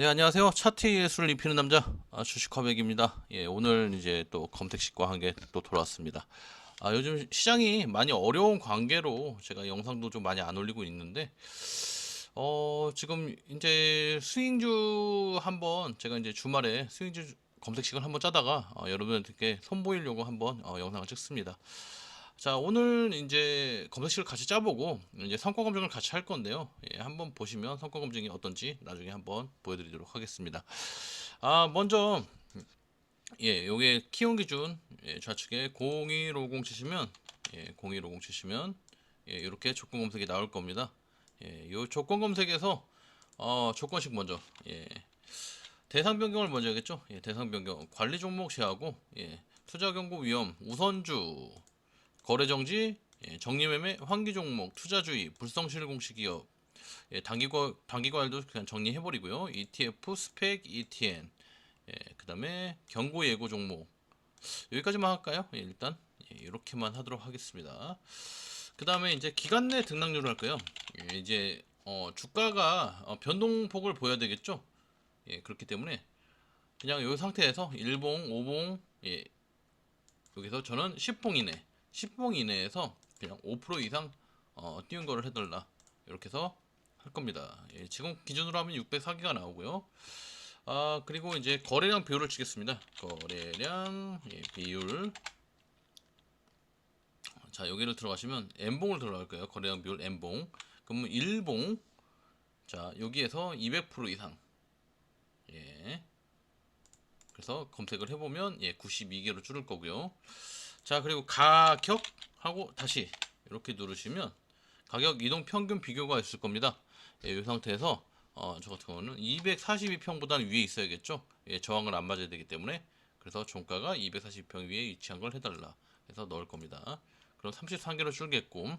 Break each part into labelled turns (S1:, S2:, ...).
S1: 네, 안녕하세요. 차트의 예술을 입히는 남자 아, 주식화백입니다. 예, 오늘 이제 또 검색식과 함께 또 돌아왔습니다. 아, 요즘 시장이 많이 어려운 관계로 제가 영상도 좀 많이 안 올리고 있는데 어, 지금 이제 스윙주 한번 제가 이제 주말에 스윙주 검색식을 한번 짜다가 어, 여러분들께 선보이려고 한번 어, 영상을 찍습니다. 자, 오늘 이제 검색식을 같이 짜보고 이제 성과 검증을 같이 할 건데요. 예, 한번 보시면 성과 검증이 어떤지 나중에 한번 보여드리도록 하겠습니다. 아, 먼저 예, 요게 키온 기준 예, 좌측에 0150 치시면 예, 0150 치시면 예, 이렇게 조건 검색이 나올 겁니다. 예, 요 조건 검색에서 어, 조건식 먼저 예, 대상 변경을 먼저 하겠죠. 예, 대상 변경 관리 종목 제하고 예, 투자 경고 위험 우선주 거래 정지 예, 정리매매 환기 종목 투자주의 불성실 공시 기업 예, 단기과 단기과일도 그냥 정리해 버리고요. ETF 스펙 ETN 예, 그다음에 경고 예고 종목 여기까지만 할까요? 예, 일단 예, 이렇게만 하도록 하겠습니다. 그 다음에 이제 기간 내 등락률을 할까요? 예, 이제 어, 주가가 어, 변동폭을 보여야 되겠죠? 예, 그렇기 때문에 그냥 이 상태에서 1봉, 5봉, 예, 여기서 저는 10봉 이내, 10봉 이내에서 그냥 5% 이상 어, 띄운 거를 해달라 이렇게 해서 할 겁니다. 예, 지금 기준으로 하면 604개가 나오고요. 아 그리고 이제 거래량 비율을 치겠습니다. 거래량 예, 비율 자 여기를 들어가시면 N봉을 들어갈 거예요. 거래량 비율 N봉 그러면 1봉 자 여기에서 200% 이상 예 그래서 검색을 해보면 예 92개로 줄을 거고요. 자 그리고 가격 하고 다시 이렇게 누르시면 가격 이동 평균 비교가 있을 겁니다. 예, 이 상태에서 어, 저 같은 경우는 242평보다는 위에 있어야겠죠. 예, 저항을 안 맞아야 되기 때문에 그래서 종가가 242평 위에 위치한 걸 해달라 해서 넣을 겁니다. 그럼 33개로 줄겠고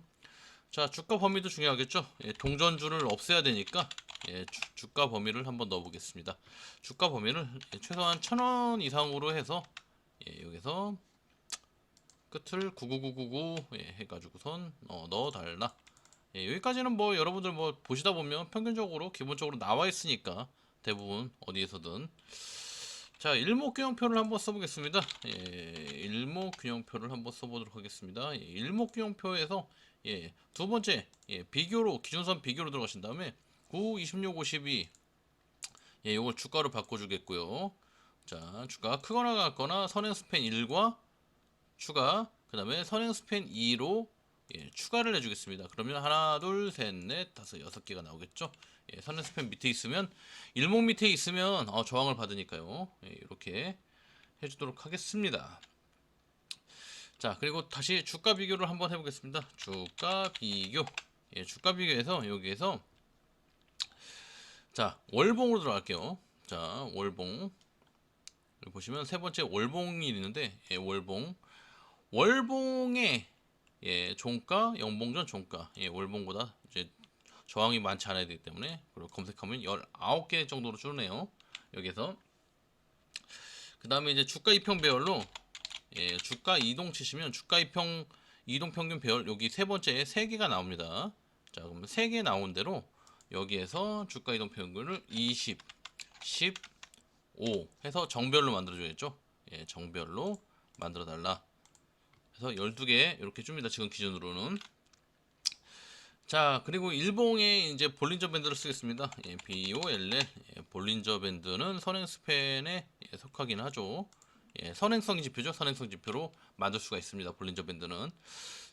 S1: 자 주가 범위도 중요하겠죠. 예, 동전주를 없애야 되니까 예, 주, 가 범위를 한번 넣어보겠습니다. 주가 범위를 예, 최소한 1000원 이상으로 해서 예, 여기서 끝을 99999 예, 해가지고선 어, 넣어달라. 예, 여기까지는 뭐 여러분들 뭐 보시다 보면 평균적으로 기본적으로 나와 있으니까 대부분 어디에서든 자 일목균형표를 한번 써보겠습니다. 예, 일목균형표를 한번 써보도록 하겠습니다. 예, 일목균형표에서 예, 두 번째 예, 비교로 기준선 비교로 들어가신 다음에 9, 26, 52 예, 요걸 주가로 바꿔주겠고요. 자 주가 크거나 같거나 선행 스팬 1과 추가 그 다음에 선행 스팬 2로 예, 추가를 해주겠습니다. 그러면 하나, 둘, 셋, 넷, 다섯, 여섯 개가 나오겠죠. 예, 선행 스팬 밑에 있으면 일목 밑에 있으면 어, 저항을 받으니까요. 예, 이렇게 해주도록 하겠습니다. 자 그리고 다시 주가 비교를 한번 해보겠습니다. 주가 비교. 예, 주가 비교에서 여기에서 자 월봉으로 들어갈게요. 자 월봉. 보시면 세 번째 월봉이 있는데 예, 월봉. 월봉의 예, 종가, 연봉전 종가. 예, 월봉보다 이제 저항이 많지 않아야 되기 때문에 그리고 검색하면 19개 정도로 줄네요. 여기서 그 다음에 이제 주가 이평 배열로 예, 주가 이동 치시면 주가 이평 이동 평균 배열 여기 세 번째에 세 개가 나옵니다. 자, 그러면 세 개 나온 대로 여기에서 주가 이동 평균을 20, 15 해서 정별로 만들어 줘야죠. 예, 정별로 만들어 달라. 그래서 12개 이렇게 줍니다. 지금 기준으로는. 자, 그리고 일봉에 이제 볼린저 밴드를 쓰겠습니다. 예, BOLL. 예, 볼린저 밴드는 선행 스팬에 예, 속하긴 하죠. 예, 선행성 지표죠. 선행성 지표로 만들 수가 있습니다. 볼린저 밴드는.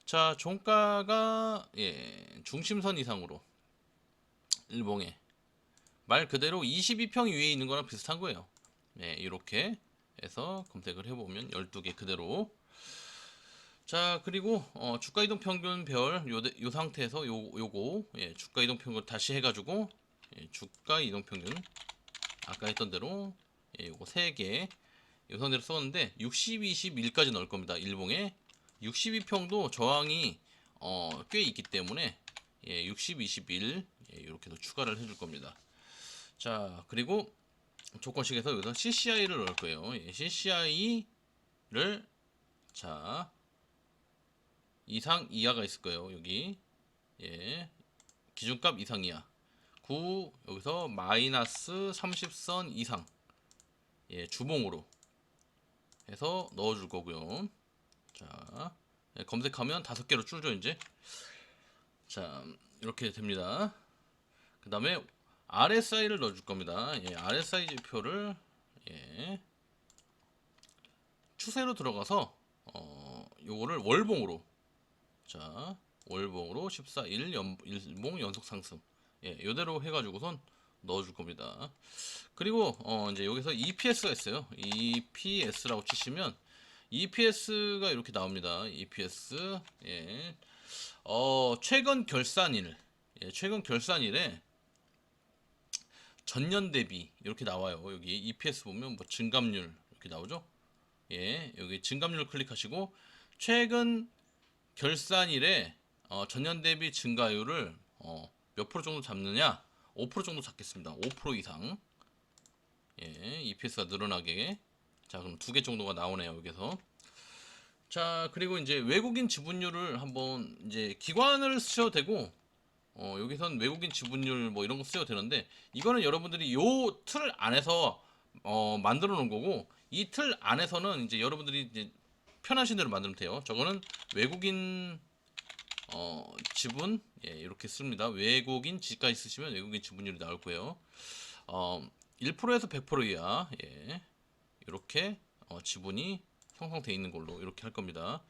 S1: 자, 종가가 예, 중심선 이상으로 일봉에 말 그대로 22평 위에 있는 거랑 비슷한 거예요. 예, 이렇게 해서 검색을 해보면 12개 그대로 자 그리고 어, 주가 이동 평균 별 요, 요 상태에서 요 요거 예, 주가 이동 평균 다시 해가지고 예, 주가 이동 평균 아까 했던 대로 예, 요거 세개요 상태로 썼는데 60, 21까지 넣을 겁니다. 일봉에 62평도 저항이 어, 꽤 있기 때문에 예, 60, 21 예, 이렇게 더 추가를 해줄 겁니다. 자 그리고 조건식에서 여기서 CCI를 넣을 거예요. 예, CCI를 자 이상 이하가 있을 거예요. 여기 예 기준값 이상 이하 9 여기서 마이너스 30선 이상 예, 주봉으로 해서 넣어줄 거고요. 자, 예, 검색하면 다섯 개로 줄죠 이제. 자, 이렇게 됩니다. 그 다음에 RSI를 넣어줄 겁니다. 예, RSI 지표를 예, 추세로 들어가서 어, 요거를 월봉으로 자 월봉으로 14, 1 연, 일봉 연속 상승 예, 요대로 해가지고선 넣어줄 겁니다. 그리고 어, 이제 여기서 EPS가 있어요. EPS라고 치시면 EPS가 이렇게 나옵니다. EPS 예. 어, 최근 결산일 예, 최근 결산일에 전년 대비 이렇게 나와요. 여기 EPS 보면 뭐 증감률 이렇게 나오죠. 예, 여기 증감률 클릭하시고 최근 결산일에 어, 전년 대비 증가율을 어, 몇 프로 정도 잡느냐? 5% 정도 잡겠습니다. 5% 이상. 예, EPS가 늘어나게. 자, 그럼 두 개 정도가 나오네요, 여기서. 자, 그리고 이제 외국인 지분율을 한번 이제 기관을 쓰셔도 되고 어, 여기선 외국인 지분율 뭐 이런 거 쓰셔도 되는데 이거는 여러분들이 요 틀 안에서 어, 만들어 놓은 거고 이 틀 안에서는 이제 여러분들이 이제 편하신 대로 만들면 돼요. 저거는 외국인 어, 지분 예, 이렇게 씁니다. 외국인 지가 있으시면 외국인 지분율이 나올 거예요. 어, 1%에서 100% 이하 예, 이렇게 어, 지분이 형성돼 있는 걸로 이렇게 할 겁니다.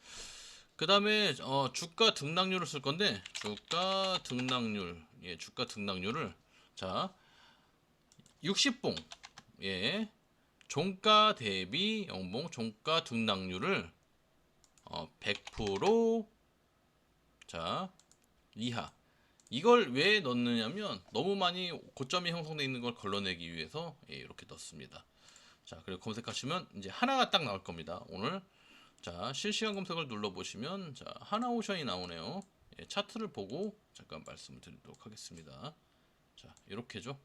S1: 그 다음에 어, 주가 등락률을 쓸 건데 주가 등락률 예, 주가 등락률을 자 60봉 예 종가 대비 영봉 종가 등락률을 어, 100%자 이하 이걸 왜 넣느냐면 너무 많이 고점이 형성되어 있는 걸 걸러내기 위해서 예, 이렇게 넣습니다. 자 그리고 검색하시면 이제 하나가 딱 나올 겁니다. 오늘 자 실시간 검색을 눌러 보시면 자 하나오션이 나오네요. 예, 차트를 보고 잠깐 말씀을 드리도록 하겠습니다. 자 이렇게죠.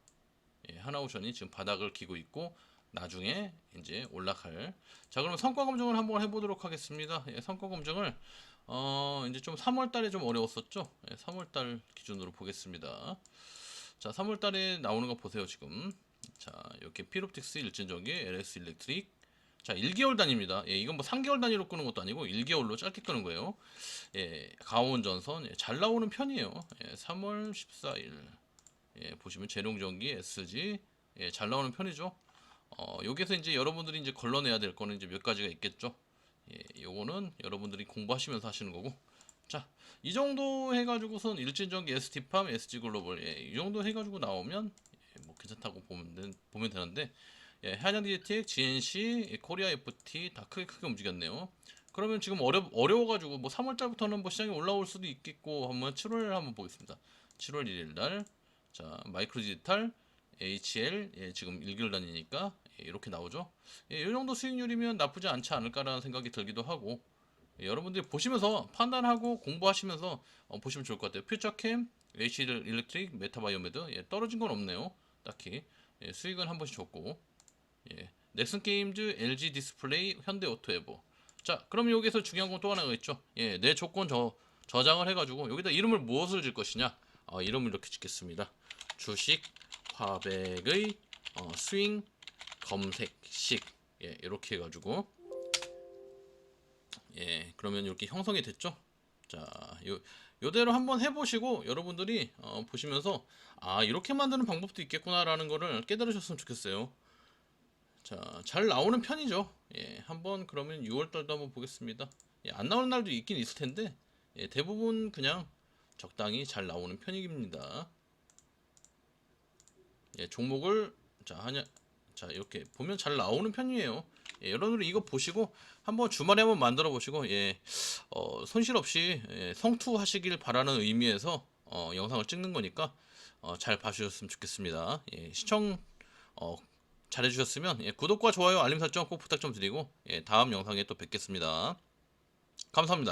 S1: 예, 하나오션이 지금 바닥을 기고 있고 나중에 이제 올라갈 자 그럼 성과 검증을 한번 해보도록 하겠습니다. 예, 성과 검증을 어 이제 좀 3월달에 좀 어려웠었죠. 예, 3월달 기준으로 보겠습니다. 자 3월달에 나오는 거 보세요 지금. 자 이렇게 피롭틱스 일진전기 LS 일렉트릭 자 1개월 단위입니다. 예, 이건 뭐 3개월 단위로 끄는 것도 아니고 1개월로 짧게 끄는 거예요. 예, 가온 전선 예, 잘 나오는 편이에요. 예, 3월 14일 예, 보시면 재룡전기 SG 예, 잘 나오는 편이죠. 어, 여기서 이제 여러분들이 이제 걸러내야 될 거는 이제 몇 가지가 있겠죠. 예, 요거는 여러분들이 공부하시면서 하시는 거고. 자, 이 정도 해가지고선 일진전기 ST팜, SG글로벌, 예, 이 정도 해가지고 나오면 예, 뭐 괜찮다고 보면, 된- 보면 되는데, 예, 한양 디지텍, GNC, 예, 코리아 FT 다 크게 크게 움직였네요. 그러면 지금 어려 어려워가지고 뭐 3월달부터는 뭐 시장이 올라올 수도 있겠고 한번 7월 한번 보겠습니다. 7월 1일 날, 자 마이크로 디지털, HL 예, 지금 1개월 단위니까 예, 이렇게 나오죠. 예, 이 정도 수익률이면 나쁘지 않지 않을까라는 생각이 들기도 하고 예, 여러분들이 보시면서 판단하고 공부하시면서 어, 보시면 좋을 것 같아요. 퓨처캠, HL 일렉트릭, 메타바이오메드 예, 떨어진 건 없네요. 딱히 예, 수익은 한 번씩 줬고 예, 넥슨 게임즈, LG 디스플레이, 현대 오토에버 자 그럼 여기서 중요한 건 또 하나가 있죠. 예, 내 조건 저 저장을 해가지고 여기다 이름을 무엇을 줄 것이냐 어, 이름을 이렇게 짓겠습니다. 주식 화백의 어, 스윙 검색식. 예, 이렇게 해가지고. 예 그러면 이렇게 형성이 됐죠? 자 요, 요대로 한번 해보시고 여러분들이 어, 보시면서 아 이렇게 만드는 방법도 있겠구나 라는 거를 깨달으셨으면 좋겠어요. 자 잘 나오는 편이죠? 예 한번 그러면 6월달도 한번 보겠습니다. 예, 안 나오는 날도 있긴 있을 텐데 예, 대부분 그냥 적당히 잘 나오는 편입니다. 예, 종목을 자 하냐 자 이렇게 보면 잘 나오는 편이에요. 예, 여러분들 이거 보시고 한번 주말에 한번 만들어 보시고 예, 어, 손실 없이 예, 성투하시길 바라는 의미에서 어, 영상을 찍는 거니까 어, 잘 봐주셨으면 좋겠습니다. 예, 시청 어, 잘해주셨으면 예, 구독과 좋아요 알림 설정 꼭 부탁 좀 드리고 예, 다음 영상에 또 뵙겠습니다. 감사합니다.